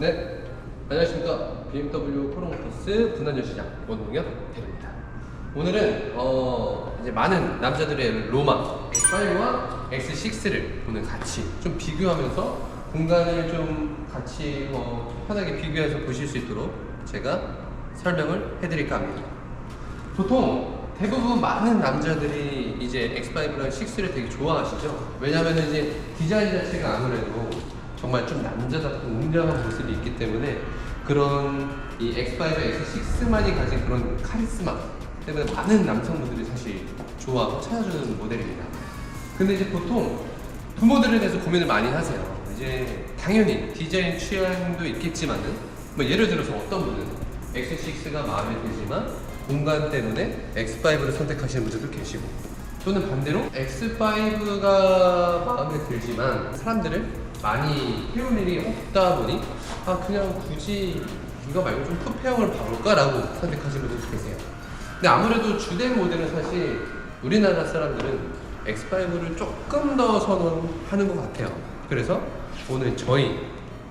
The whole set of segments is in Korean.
네, 안녕하십니까. BMW 코롱모터스 분할연시장 원동혁 대리입니다. 오늘은 어, 이제 많은 남자들의 로마 X5와 X6를 오늘 같이 좀 비교하면서 공간을 좀 같이 어, 편하게 비교해서 보실 수 있도록 제가 설명을 해드릴까 합니다. 보통 대부분 많은 남자들이 이제 X5랑 6를 되게 좋아하시죠. 왜냐하면 이제 디자인 자체가 아무래도 정말 좀 남자답고 웅장한 모습이 있기 때문에 그런 이 X5와 X6만이 가진 그런 카리스마 때문에 많은 남성분들이 사실 좋아하고 찾아주는 모델입니다. 근데 이제 보통 두 모델에 대해서 고민을 많이 하세요. 이제 당연히 디자인 취향도 있겠지만은 뭐 예를 들어서 어떤 분은 X6가 마음에 들지만 공간 때문에 X5를 선택하시는 분들도 계시고 또는 반대로 X5가 마음에 들지만 사람들을 많이 태울 일이 없다 보니 아 그냥 굳이 이거 말고 좀 쿠페형을 봐볼까라고 선택하시는 분들도 계세요. 근데 아무래도 주된 모델은 사실 우리나라 사람들은 X5를 조금 더 선호하는 것 같아요. 그래서 오늘 저희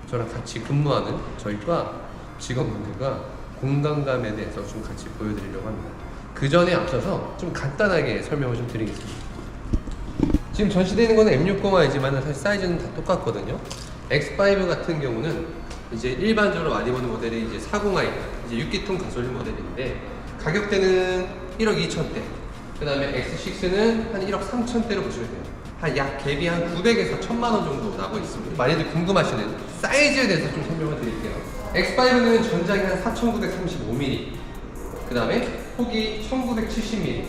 저랑 같이 근무하는 저희과 직원분들과 공간감에 대해서 좀 같이 보여드리려고 합니다. 그 전에 앞서서 좀 간단하게 설명을 좀 드리겠습니다. 지금 전시되어 있는 거는 M60i지만 사실 사이즈는 다 똑같거든요. X5 같은 경우는 이제 일반적으로 많이 보는 모델이 이제 40i, 이제 6기통 가솔린 모델인데 가격대는 1억 2천대. 그 다음에 X6는 한 1억 3천대로 보시면 돼요. 한 약 갭이 한 900에서 1000만 원 정도 나고 있습니다. 많이들 궁금하시는 사이즈에 대해서 좀 설명을 드릴게요. X5는 전장이 한 4935mm, 그 다음에 폭이 1970mm.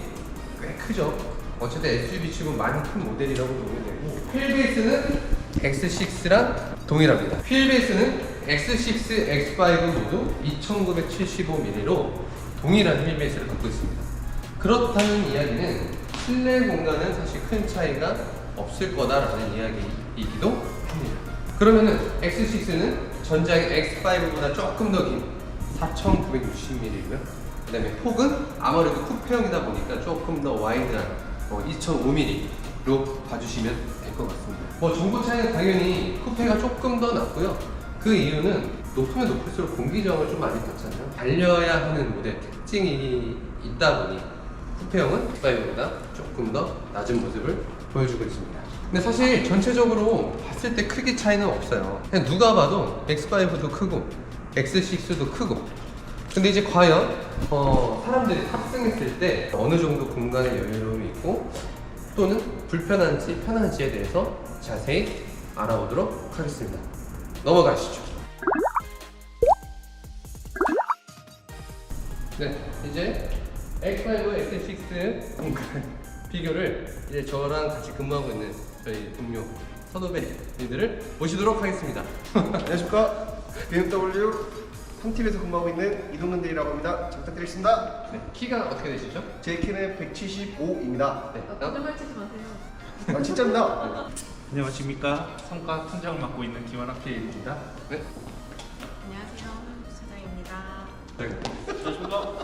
꽤 크죠? 어쨌든 SUV 치고 많이 큰 모델이라고 보면 되고 휠 베이스는 X6랑 동일합니다. 휠 베이스는 X6, X5 모두 2975mm로 동일한 휠 베이스를 갖고 있습니다. 그렇다는 이야기는 실내 공간은 사실 큰 차이가 없을 거다라는 이야기이기도 합니다. 그러면은 X6는 전장의 X5보다 조금 더 긴 4,960mm고요. 그 다음에 폭은 아무래도 쿠페형이다 보니까 조금 더 와이드한 어, 2,005mm로 봐주시면 될 것 같습니다. 뭐 정보 차이는 당연히 쿠페가 조금 더 낫고요. 그 이유는 높으면 높을수록 공기저항을 좀 많이 받잖아요. 달려야 하는 모델 특징이 있다 보니 쿠페형은 X5보다 조금 더 낮은 모습을 보여주고 있습니다. 근데 사실 전체적으로 봤을 때 크기 차이는 없어요. 그냥 누가 봐도 X5도 크고 X6도 크고 근데 이제 과연 어, 사람들이 탑승했을 때 어느 정도 공간의 여유로움이 있고 또는 불편한지 편한지에 대해서 자세히 알아보도록 하겠습니다. 넘어가시죠. 네, 이제 X5, X6 공간 비교를 이제 저랑 같이 근무하고 있는 저희 동료 선후배님들을 모시도록 하겠습니다. 안녕하십니까 BMW 3팀에서 근무하고 있는 이동근들이라고 합니다. 잘 부탁드리겠습니다. 네, 키가 어떻게 되시죠? 제 키는 175입니다. 네, 아, 다음. 거짓말 치지 마세요. 아 진짜입니다. 안녕하십니까 성과 팀장 맡고 있는 김원학 PA입니다. 네, 안녕하세요. 수장입니다. 네. 안녕하십니까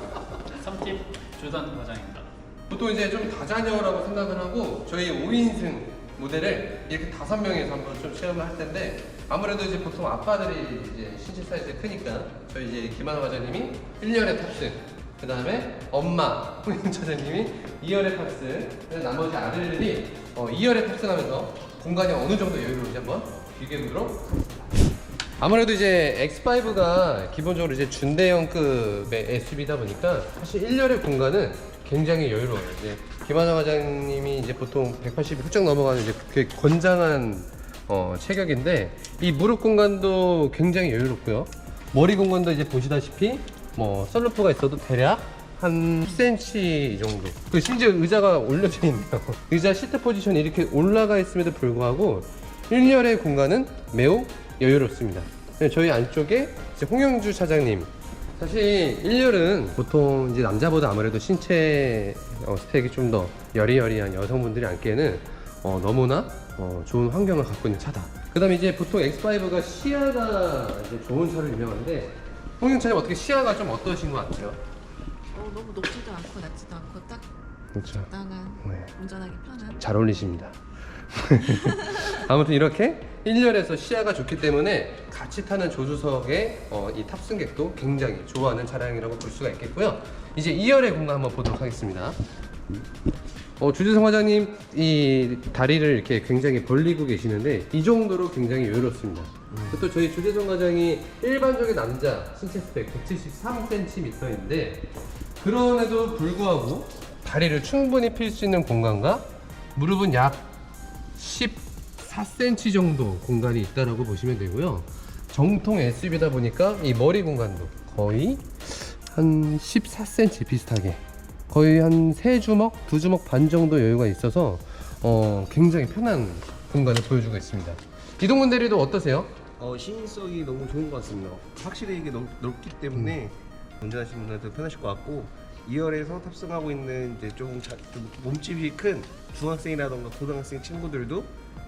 3팀 주단 과장입니다. 보통 이제 좀 다자녀라고 생각을 하고 저희 5인승 모델을 이렇게 다섯 명이서 한번 좀 체험을 할 텐데 아무래도 이제 보통 아빠들이 이제 신체 사이즈 크니까 저희 이제 김하나 과장님이 1년에 탑승 그 다음에 엄마 홍영 차장님이 2열에 탑승 그래서 나머지 아들들이 어, 2열에 탑승하면서 공간이 어느 정도 여유로운지 한번 비교해 보도록 하겠습니다. 아무래도 이제 X5가 기본적으로 이제 준대형급의 SUV다 보니까 사실 1열의 공간은 굉장히 여유로워요. 이제 김하나 과장님이 이제 보통 180이 훌쩍 넘어가는 이제 그 건장한 어, 체격인데 이 무릎 공간도 굉장히 여유롭고요. 머리 공간도 이제 보시다시피 뭐 썰루프가 있어도 대략 한 10cm 정도. 그 심지어 의자가 올려져 있네요. 의자 시트 포지션이 이렇게 올라가 있음에도 불구하고 1열의 공간은 매우 여유롭습니다. 네, 저희 안쪽에 이제 홍영주 차장님. 사실 1열은 보통 이제 남자보다 아무래도 신체 어, 스펙이 좀 더 여리여리한 여성분들이 앉기에는 어, 너무나 어, 좋은 환경을 갖고 있는 차다. 그 다음에 이제 보통 X5가 시야가 이제 좋은 차로 유명한데 홍영 차장님 어떻게 시야가 좀 어떠신 것 같아요? 어, 너무 높지도 않고 낮지도 않고 딱 그렇죠. 적당한 네. 운전하기 편한. 잘 어울리십니다. 아무튼 이렇게 1열에서 시야가 좋기 때문에 같이 타는 조수석의 어, 이 탑승객도 굉장히 좋아하는 차량이라고 볼 수가 있겠고요. 이제 2열의 공간 한번 보도록 하겠습니다. 어, 주재성 과장님 이 다리를 이렇게 굉장히 벌리고 계시는데 이 정도로 굉장히 여유롭습니다. 또 저희 주재성 과장이 일반적인 남자 신체 스펙 173cm인데 그럼에도 불구하고 다리를 충분히 필 수 있는 공간과 무릎은 약 14cm 정도 공간이 있다라고 보시면 되고요. 정통 SUV다 보니까 이 머리 공간도 거의 한 14cm 비슷하게 거의 한 세 주먹, 두 주먹 반 정도 여유가 있어서 어, 굉장히 편한 공간을 보여주고 있습니다. 이동근 대리도 어떠세요? 어, 시인성이 너무 좋은 것 같습니다. 확실히 이게 넓, 넓기 때문에 운전하시는 분들도 편하실 것 같고 2열에서 탑승하고 있는 이제 좀, 자, 좀 몸집이 큰 중학생이라던가 고등학생 친구들도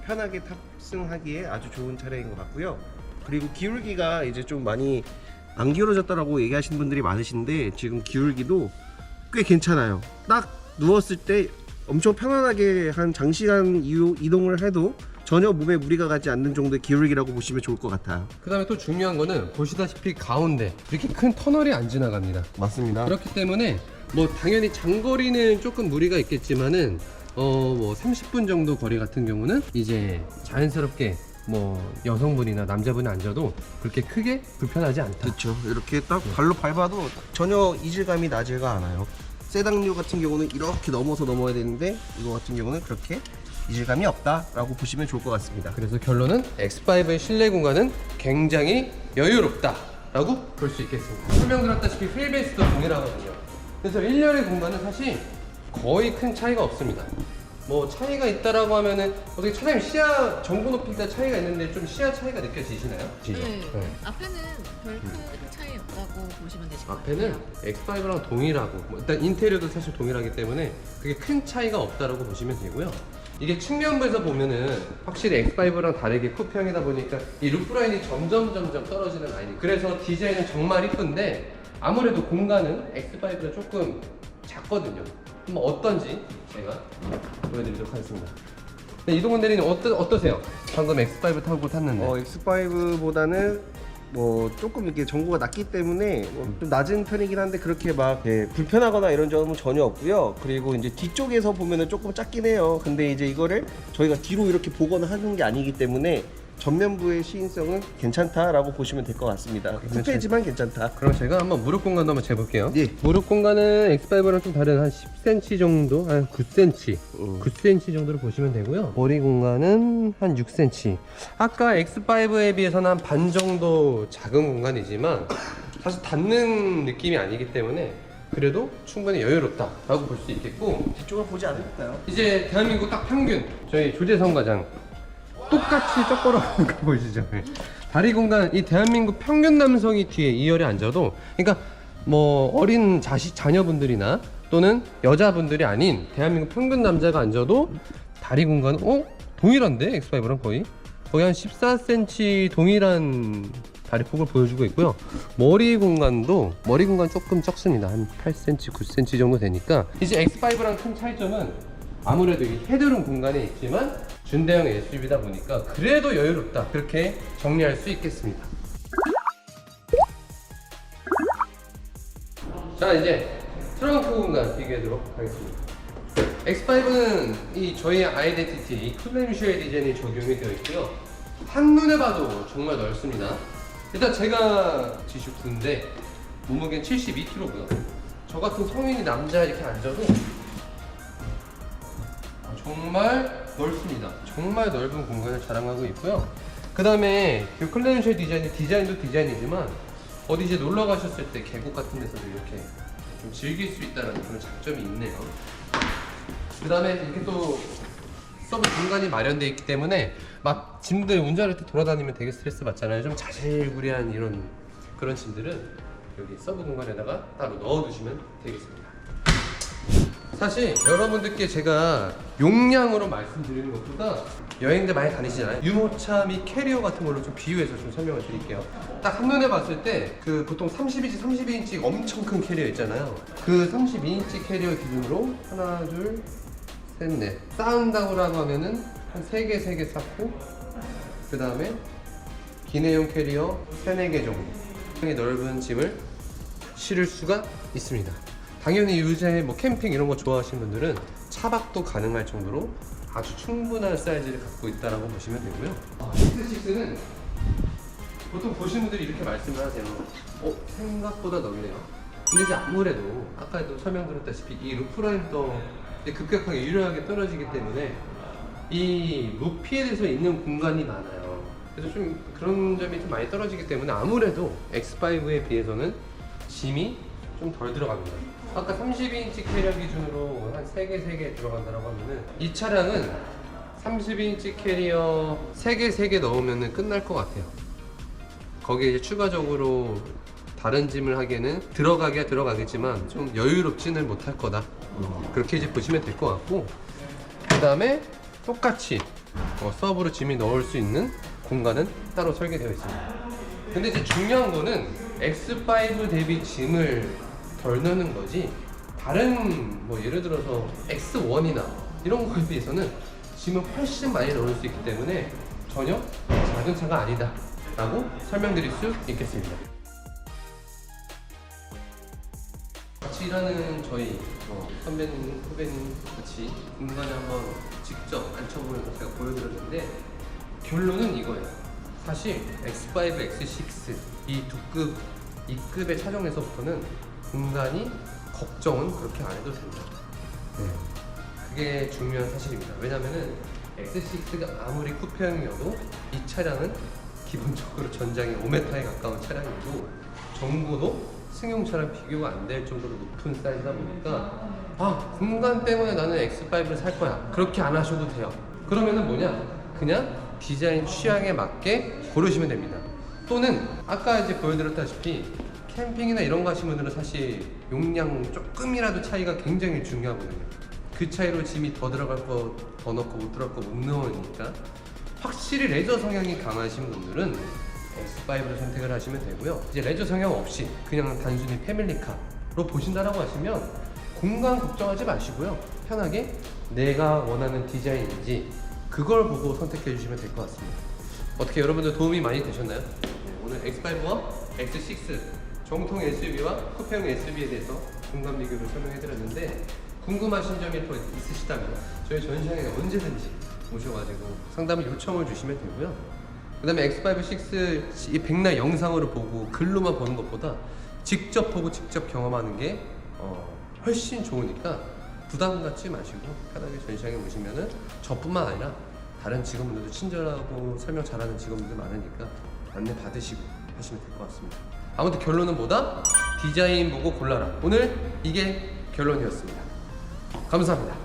편하게 탑승하기에 아주 좋은 차량인 것 같고요. 그리고 기울기가 이제 좀 많이 안 기울어졌다라고 얘기하시는 분들이 많으신데 지금 기울기도 꽤 괜찮아요. 딱 누웠을 때 엄청 편안하게 한 장시간 이동을 해도 전혀 몸에 무리가 가지 않는 정도의 기울기라고 보시면 좋을 것 같아요. 그 다음에 또 중요한 거는 보시다시피 가운데 이렇게 큰 터널이 안 지나갑니다. 맞습니다. 그렇기 때문에 뭐 당연히 장거리는 조금 무리가 있겠지만은 어 뭐 30분 정도 거리 같은 경우는 이제 자연스럽게 뭐 여성분이나 남자분이 앉아도 그렇게 크게 불편하지 않다. 그렇죠. 이렇게 딱 발로 밟아도 전혀 이질감이 나지가 않아요. 세단류 같은 경우는 이렇게 넘어서 넘어야 되는데 이거 같은 경우는 그렇게 이질감이 없다라고 보시면 좋을 것 같습니다. 그래서 결론은 X5의 실내 공간은 굉장히 여유롭다라고 볼 수 있겠습니다. 설명드렸다시피 휠베이스도 동일하거든요. 그래서 1열의 공간은 사실 거의 큰 차이가 없습니다. 뭐 차이가 있다라고 하면은 어떻게 차장님 시야 정보 높일 때 차이가 있는데 좀 시야 차이가 느껴지시나요? 네. 네. 앞에는 별 큰 차이 없다고 보시면 되실 것 앞에는 같아요. X5랑 동일하고 뭐 일단 인테리어도 사실 동일하기 때문에 그게 큰 차이가 없다라고 보시면 되고요. 이게 측면부에서 보면은 확실히 X5랑 다르게 쿠페형이다 보니까 이 루프 라인이 점점 점점 떨어지는 라인이 그래서 디자인은 정말 이쁜데 아무래도 공간은 X5가 조금 작거든요. 한번 어떤지 제가 보여드리도록 하겠습니다. 네, 이동훈 대리님 어떠, 어떠세요? 방금 X5 타고 탔는데 어, X5보다는 뭐 조금 이렇게 정보가 낮기 때문에 뭐좀 낮은 편이긴 한데 그렇게 막 예, 불편하거나 이런 점은 전혀 없고요. 그리고 이제 뒤쪽에서 보면은 조금 작긴 해요. 근데 이제 이거를 저희가 뒤로 이렇게 보거나 하는 게 아니기 때문에 전면부의 시인성은 괜찮다라고 보시면 될 것 같습니다. 쿠페지만 괜찮다. 그럼 제가 한번 무릎 공간도 한번 재볼게요. 예. 무릎 공간은 X5랑 좀 다른 한 10cm 정도, 한 9cm, 음. 9cm 정도로 보시면 되고요. 머리 공간은 한 6cm. 아까 X5에 비해서는 한 반 정도 작은 공간이지만 사실 닿는 느낌이 아니기 때문에 그래도 충분히 여유롭다라고 볼 수 있겠고 뒤쪽을 보지 않을까요? 이제 대한민국 딱 평균 저희 조재성 과장 똑같이 쩍 걸어가는 거 보이시죠? 네. 다리 공간 이 대한민국 평균 남성이 뒤에 2열에 앉아도 그러니까 뭐 어린 자식 자녀분들이나 또는 여자분들이 아닌 대한민국 평균 남자가 앉아도 다리 공간은 어 동일한데 X5랑 거의 거의 한 14cm 동일한 다리 폭을 보여주고 있고요. 머리 공간도 머리 공간 조금 적습니다. 한 8cm, 9cm 정도 되니까 이제 X5랑 큰 차이점은 아무래도 이 헤드룸 공간에 있지만 준대형 SUV다 보니까 그래도 여유롭다 그렇게 정리할 수 있겠습니다. 자 이제 트렁크 공간 비교하도록 하겠습니다. X5는 이 저희 아이덴티티 클램쉘 디자인이 적용이 되어 있고요. 한눈에 봐도 정말 넓습니다. 일단 제가 지슈프인데 몸무게는 72kg고요. 저 같은 성인이 남자 이렇게 앉아도 아, 정말 넓습니다. 정말 넓은 공간을 자랑하고 있고요. 그 다음에 이 클렌셜 디자인이 디자인도 디자인이지만 어디 이제 놀러 가셨을 때 계곡 같은 데서도 이렇게 좀 즐길 수 있다는 그런 장점이 있네요. 그 다음에 이렇게 또 서브 공간이 마련되어 있기 때문에 막 짐들 운전할 때 돌아다니면 되게 스트레스 받잖아요. 좀 자질구레한 이런 그런 짐들은 여기 서브 공간에다가 따로 넣어두시면 되겠습니다. 사실 여러분들께 제가 용량으로 말씀드리는 것보다 여행들 많이 다니시잖아요. 유모차 및 캐리어 같은 걸로 좀 비유해서 좀 설명을 드릴게요. 딱 한눈에 봤을 때 그 보통 30인치, 32인치 엄청 큰 캐리어 있잖아요. 그 32인치 캐리어 기준으로 하나, 둘, 셋, 넷 쌓은다고 하면은 한 3개, 3개 쌓고 그 다음에 기내용 캐리어 3, 4개 정도 굉장히 넓은 짐을 실을 수가 있습니다 당연히 요새 뭐 캠핑 이런 거 좋아하시는 분들은 차박도 가능할 정도로 아주 충분한 사이즈를 갖고 있다라고 보시면 되고요 아, X6는 보통 보시는 분들이 이렇게 말씀을 하세요 어? 생각보다 넓네요 근데 이제 아무래도 아까도 설명드렸다시피 이 루프라인도 급격하게 유려하게 떨어지기 때문에 이 루피에 대해서 있는 공간이 많아요. 그래서 좀 그런 점이 좀 많이 떨어지기 때문에 아무래도 X5에 비해서는 짐이 좀 덜 들어갑니다. 아까 32인치 캐리어 기준으로 한 3개, 3개 들어간다고 하면은 이 차량은 32인치 캐리어 3개, 3개 넣으면 끝날 것 같아요. 거기에 이제 추가적으로 다른 짐을 하기에는 들어가기야 들어가겠지만 좀 여유롭지는 못할 거다. 그렇게 이제 보시면 될 것 같고 그 다음에 똑같이 어, 서브로 짐이 넣을 수 있는 공간은 따로 설계되어 있습니다. 근데 이제 중요한 거는 X5 대비 짐을 덜 넣는 거지 다른 뭐 예를 들어서 X1이나 이런 거에 비해서는 짐을 훨씬 많이 넣을 수 있기 때문에 전혀 작은 차가 아니다 라고 설명드릴 수 있겠습니다. 같이 일하는 저희 어, 선배님, 후배님 같이 공간에 한번 직접 앉혀보면서 제가 보여드렸는데 결론은 이거예요. 사실 X5, X6 이 두 급, 이 급의 차종에서부터는 공간이 걱정은 그렇게 안 해도 됩니다. 네. 그게 중요한 사실입니다. 왜냐면은 X6가 아무리 쿠페형이어도 이 차량은 기본적으로 전장이 5m에 가까운 차량이고 정보도 승용차랑 비교가 안 될 정도로 높은 사이즈다 보니까 아 공간 때문에 나는 X5를 살 거야 그렇게 안 하셔도 돼요 그러면은 뭐냐 그냥 디자인 취향에 맞게 고르시면 됩니다 또는 아까 이제 보여드렸다시피 캠핑이나 이런 거 하시는 분들은 사실 용량 조금이라도 차이가 굉장히 중요하거든요 그 차이로 짐이 더 들어갈 거 더 넣고 못 들어갈 거 못 넣으니까 확실히 레저 성향이 강하신 분들은 X5를 선택을 하시면 되고요. 이제 레저 성향 없이 그냥 단순히 패밀리카로 보신다라고 하시면 공간 걱정하지 마시고요. 편하게 내가 원하는 디자인인지 그걸 보고 선택해 주시면 될 것 같습니다. 어떻게 여러분들 도움이 많이 되셨나요? 네, 오늘 X5와 X6 정통 SUV와 쿠페형 SUV에 대해서 공간 비교를 설명해 드렸는데 궁금하신 점이 더 있으시다면 저희 전시장에 언제든지 오셔가지고 상담 요청을 주시면 되고요. 그 다음에 X5, 6, 이 백날 영상으로 보고 글로만 보는 것보다 직접 보고 직접 경험하는 게 어, 훨씬 좋으니까 부담 갖지 마시고 편하게 전시장에 오시면은 저뿐만 아니라 다른 직원분들도 친절하고 설명 잘하는 직원분들 많으니까 안내 받으시고 하시면 될 것 같습니다. 아무튼 결론은 뭐다? 디자인 보고 골라라. 오늘 이게 결론이었습니다. 감사합니다.